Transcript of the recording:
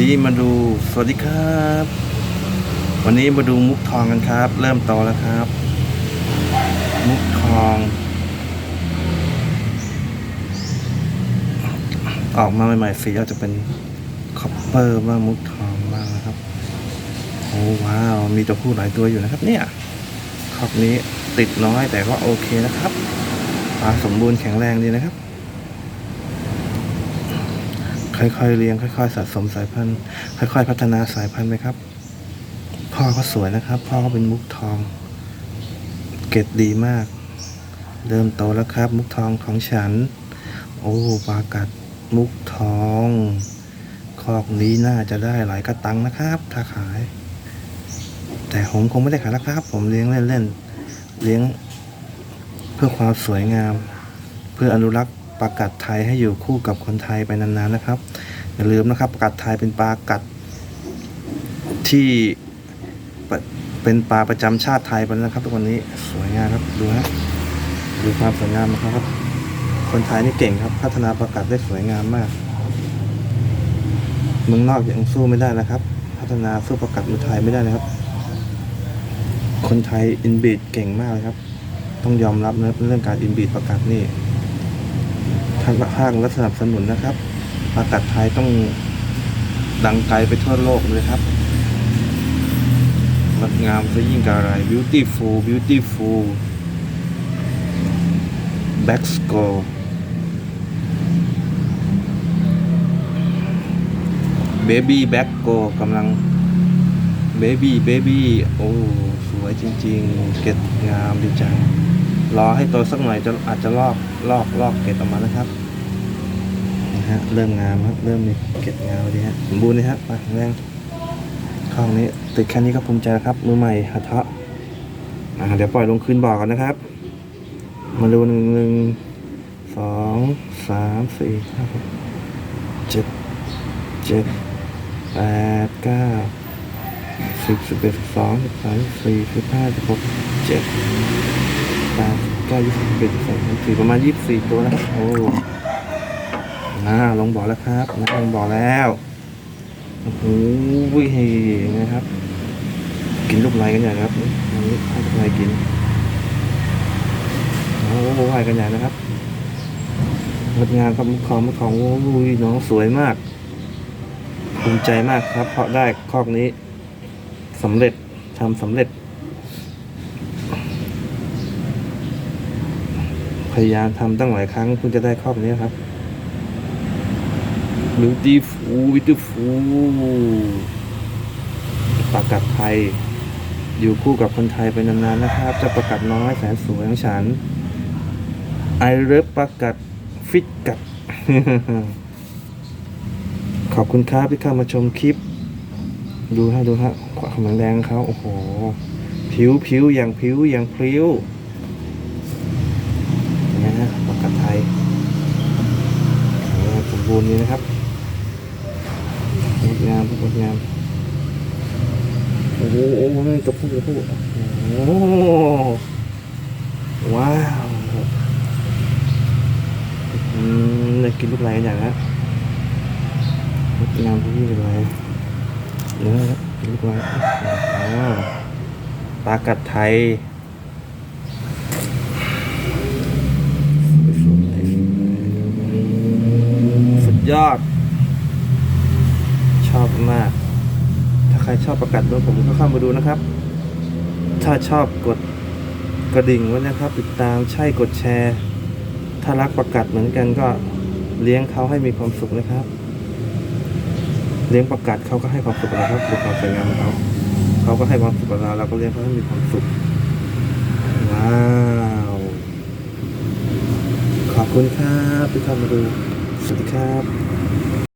นี้มาดูสวัสดีครับ วันนี้มาดูมุกทองกันครับ เริ่มโตแล้วครับ มุกทอง ออกมาใหม่ๆสีอาจจะเป็นคอปเปอร์บ้างมุกทองบ้างนะครับโอ้ว้าวมีตัวผู้หลายตัวอยู่นะครับ เนี่ยครอบนี้ติดน้อยแต่ก็โอเคนะครับปลาสมบูรณ์แข็งแรงดีนะครับ ค่อยๆเลี้ยงค่อย ๆ สะสมสายพันธุ์ ค่อย ๆ พัฒนาสายพันธุ์ไปครับ พ่อเขาสวยนะครับ พ่อเขาเป็นมุกทอง เกรดดีมาก เริ่มโตแล้วครับ มุกทองของฉัน โอ้ปลากัดมุกทองคอกนี้น่าจะได้หลายกระตังนะครับ ถ้าขาย แต่ผมคงไม่ได้ขายแล้วครับ ผมเลี้ยงเล่นๆเลี้ยงเพื่อความสวยงาม เพื่ออนุรักษ์ ปลากัดไทยให้อยู่คู่กับคนไทยไปนานๆนะครับ อย่าลืมนะครับปลากัดไทยเป็นปลากัดที่เป็นปลาประจำชาติไทยไปแล้วนะครับทุกวันนี้สวยงามครับดูฮะดูความสวยงามของเขาครับ คนไทยนี่เก่งครับ พัฒนาปลากัดได้สวยงามมากเมืองนอกยังสู้ไม่ได้นะครับ พัฒนาสู้ปลากัดมือไทยไม่ได้นะครับ คนไทยอินบีดเก่งมากเลยครับ ต้องยอมรับนะเรื่องการอินบีดประกาศนี่ ทางภาครัฐสนับสนุนนะครับประกาศไทยต้องดังไกลไปทั่วโลกเลยครับงดงามซะยิ่งกว่าอะไร beautiful beautiful back score baby back go กำลัง baby baby โอ้ สวยจริง ๆ เก็ดงามดีจัง รอให้โตสักหน่อยจะอาจจะลอกลอกลอกเกล็ดออกมานะครับนะฮะเริ่มงามครับเริ่มมีเกล็ดงามดีฮะสมบูรณ์เลยฮะไปแรงข้างนี้ติดแค่นี้ก็ภูมิใจแล้วครับมือใหม่หัดเทาะอ่าเดี๋ยวปล่อยลงคืนบ่อกันนะครับ มาดูหนึ่งหนึ่งสองสามสี่ห้าหกเจ็ดเจ็ดแปดเก้าสิบสิบเอ็ดสิบสองสิบสามสิบสี่สิบห้าสิบหกเจ็ด แปดเก้ายี่สิบเอ็ดยี่สิบสองสี่ประมาณยี่สิบสี่ตัวนะครับโอ้น่าลงบ่อแล้วครับนะลงบ่อแล้วโอ้โหนะครับ กินลูกไหลกันใหญ่ครับนี่อันนี้ให้ลูกไหลกินโอ้โหไหลกันใหญ่นะครับงดงามครับมุกของมุกของโอ้ยน้องสวยมากภูมิใจมากครับ เพราะได้คอกนี้สำเร็จทำสำเร็จ พยายามทำตั้งหลายครั้งเพิ่งจะได้ครอบนี้ครับ beautiful beautiful ปลากัดไทย อยู่คู่กับคนไทยไปนานๆนะครับ จะประกัดน้อยแสนสวยของฉันไอเลิฟประกัดฟิตกัด ขอบคุณครับที่เข้ามาชมคลิป ดูฮะดูฮะความแข็งแรงเขาโอ้โห ผิวผิวอย่างผิวอย่างพริ้วอย่างนี้นะปากกาไทยโอ้สม บูรณ์นี่นะครับงดงามงดงามโอ้โหโอ้โหตัวผู้ตัวผู้โอ้ว้าวอืมได้กินลูกไหลอย่างละงดงามทุกที่เลยเนื้อครับลูกไว้อ๋อปลากัดไทยสุด ยอด ชอบมาก ถ้าใครชอบประกัดด้วยผมก็เข้ามาดูนะครับ ถ้าชอบกดกระดิ่งไว้นะครับ ติดตามใช่กดแชร์ ถ้ารักประกัดเหมือนกันก็เลี้ยงเขาให้มีความสุขนะครับ เลี้ยงประกาศเขาก็ให้ความสุขกับเราครับดูความสวยงามของเขาเขาก็ให้ความสุขกับเราเราก็เลี้ยงเขาให้มีความสุขว้าวขอบคุณครับที่เข้ามาดู สวัสดีครับ